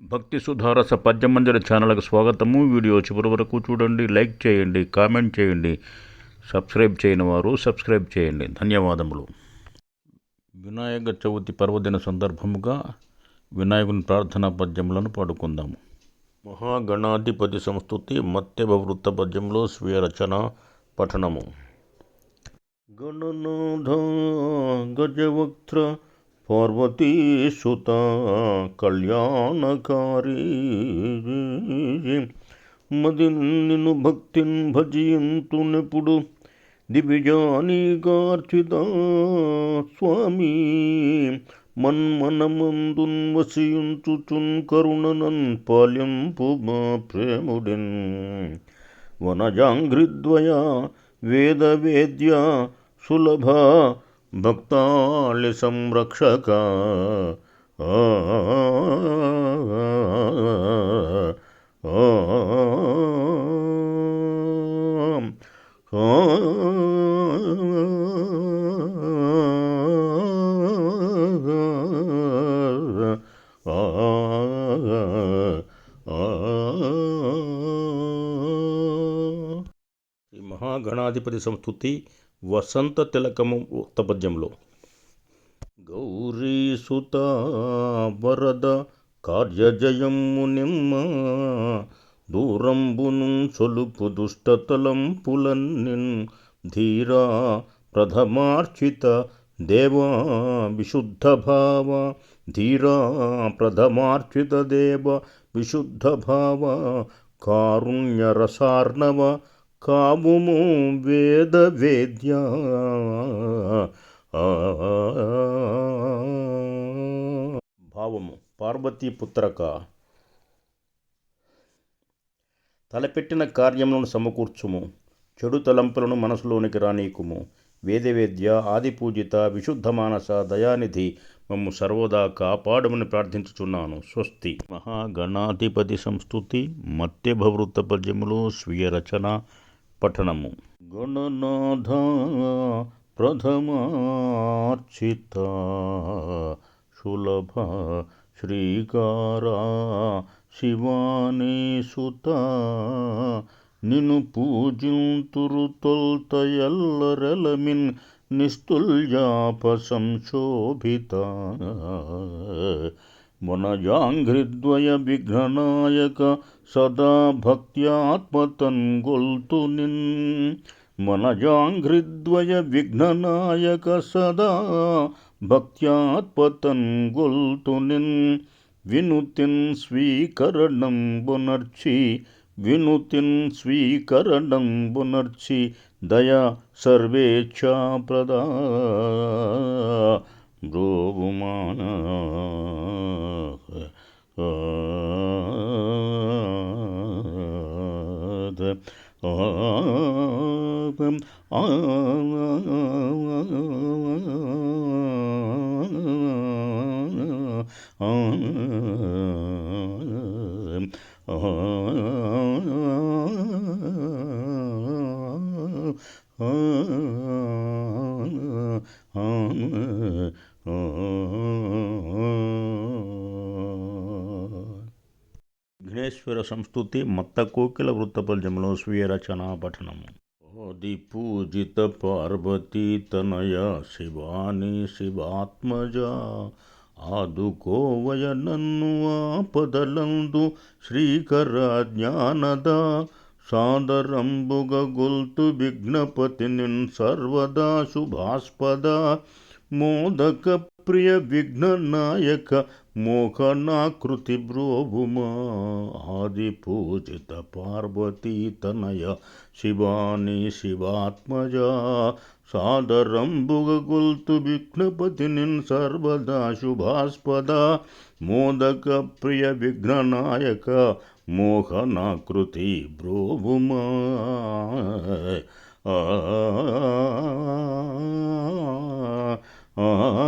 భక్తి సుధారస పద్యమంజరి ఛానల్కి స్వాగతము. వీడియో చివరి వరకు చూడండి లైక్ చేయండి కామెంట్ చేయండి సబ్స్క్రైబ్ చేయని వారు సబ్స్క్రైబ్ చేయండి. ధన్యవాదములు. వినాయక చవితి పర్వదిన సందర్భముగా వినాయకుని ప్రార్థనా పద్యములను పాడుకుందాము. మహాగణాధిపతి సంస్థుతి మత్యభవృత్త పద్యంలో స్వీయ రచన పఠనము. గణనాథ గజవక్త్ర పార్వతీసుత కళ్యాణకారీ. మదిన్నిను భక్తిన్ భజయంతునెప్పుడు దివ్యానిగార్చిత స్వామి. మన్మనమందున్ వసియుంచుచున్ కరుణనన్ పాలింపు మా ప్రేముడిన్. వనజాంఘ్రిద్వయ వేద వేద్య సులభ भक्तालिसंरक्षक महागणाधिपति संस्तुति వసంత తిలకము ఉక్త పద్యంలో. గౌరీ సుత వరద కార్యజయము నిమ్మ దూరంబును సొలుపు దుష్టతలంపులన్నిన్ ధీరా ప్రథమార్చిత దేవా విశుద్ధ భావ ధీరా ప్రథమార్చిత దేవ విశుద్ధ భావ కారుణ్యరసార్ణవ కాముము వేద వేద్య. భావము పార్వతీ పుత్రక. తలపెట్టిన కార్యములను సమకూర్చుము చెడు తలంపులను మనసులోనికి రానీకుము వేదవేద్య ఆదిపూజిత విశుద్ధ మానస దయానిధి మమ్ము సర్వదా కాపాడమని ప్రార్థించుచున్నాను. స్వస్తి. మహాగణాధిపతి సంస్థుతి మత్యభవృత్త పద్యములు స్వీయ రచన పఠనము. గణనాథ ప్రథమార్చిత సులభ శ్రీకారా శివానీ సుత నిను పూజింతురు తొల్త ఎల్లరెలమిన్ నిస్తుల్యాప సంశోభిత मनजाङ्घ्रिद्वयविघ्ननायक सदा भक्त्यात्मतन्गुल्तु निन् मनजाङ्घ्रिद्वयविघ्ननायक सदा भक्त्यात्मतन्गुल्तु निन् विनुतिन् स्वीकरणं पुनर्चि, विनुतिन् स्वीकरणं पुनर्चि, दया सर्वेच्छा प्रदा। ब्रोवुमाना। adı adım adım adım adım Vighneshwara సంస్థుతి మత్త కోకిల వృత్తపద్యంలో స్వీయ రచనా పఠనము. ఆది పూజిత పార్వతీ తనయ శివాని శివాత్మజ ఆదుకోవయ నన్ను ఆపదలందు శ్రీకర జ్ఞానద సాదరంబుగ గొల్తు విఘ్నపతి నిన్ సర్వదా శుభాస్పద మోదక ప్రియ విఘ్న నాయక మోహనాకృతి బ్రోభుమా ఆది పూజిత పార్వతీ తనయ శివాని శివాత్మజ సాదరంబుగొల్తు విఘ్నపతినిన్ సర్వదా శుభాస్పద మోదక ప్రియ విఘ్ననాయక మోహనాకృతి బ్రోభుమా ఆ